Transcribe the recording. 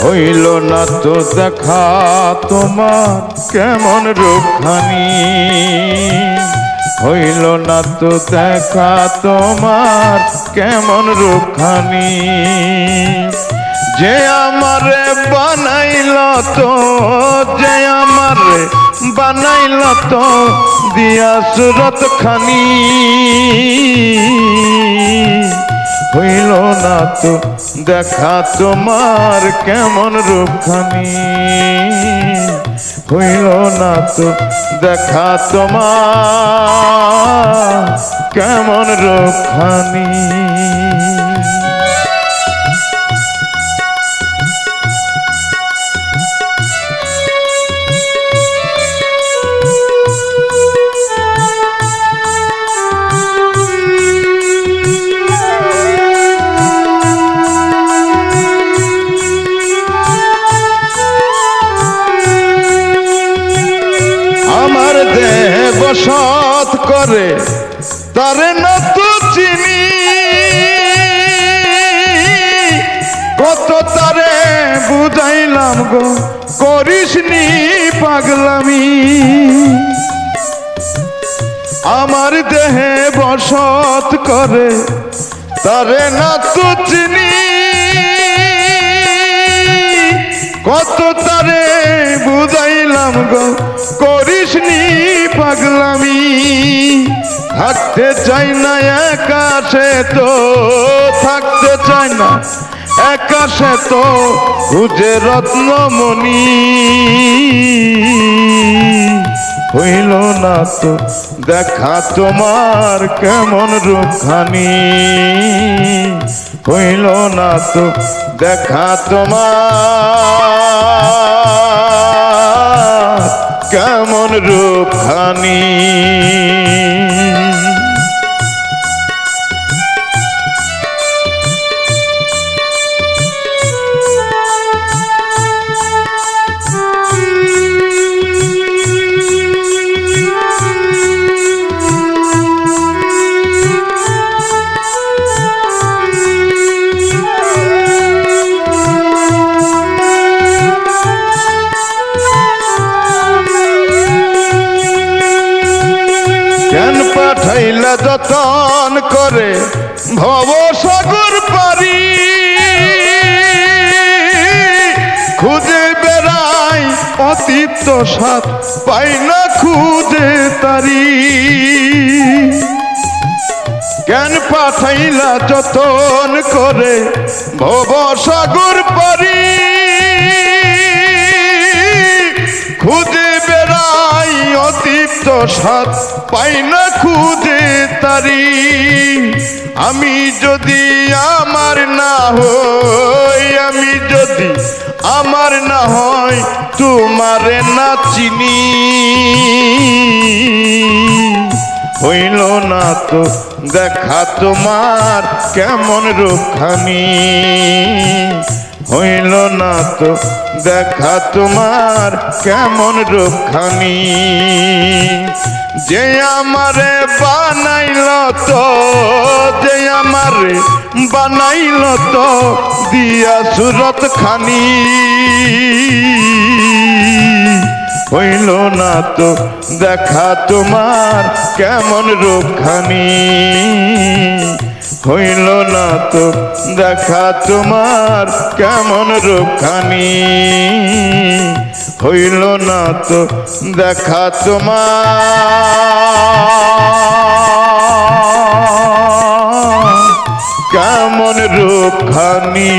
হইল না তো দেখা তোমার কেমন রূপখানি হইল না তো দেখা তোমার কেমন রুখানি যে আমারে বানাইল তো, যে আমারে বানাইল তো, দিয়া সুরত খানি হইল না তো দেখা তোমার কেমন রূপখানি। হইল না তো দেখা তোমার কেমন রূপখানি। বসত করে তারে না তো চিনি। কত তারে বুঝাইলাম গো, করিসনি পাগলামি। আমার দেহে বসত করে তারে না তো চিনি। কত তারে বুঝাইলাম গো পাগলামি থাকতে চাই না একাশে তো থাকতে চাই না। একাশে তো খুঁজে রত্নমণি। হইল না তো দেখা তোমার কেমন রূপখানি। হইল না তো দেখা তোমার যতন করে ভব সাগর পারি। খুঁজে বেড়াই অতীপ্ত সাত পাই না খুঁজে তারি। জ্ঞান পাঠাইলা যতন করে ভব সাগর পারি। খুঁজে বেড়াই অতীপ্ত সাত পাই না খুঁজে তারি? আমি যদি আমার না হই, আমি যদি আমার না হয় তোমারে না চিনি। হইল না তো দেখা তোমার কেমন রূপখানি। হইল না তো দেখা তোমার কেমন রূপখানি। যে আমারে বানাইল তো, যে আমারে বানাইল তো, দিয়া সুরত খানি। হইল না তো, দেখা তোমার কেমন রূপখানি হইল না তো, দেখা তোমার কেমন রূপখানি হইল না তো দেখা তোমার। কেমন রূপখানি?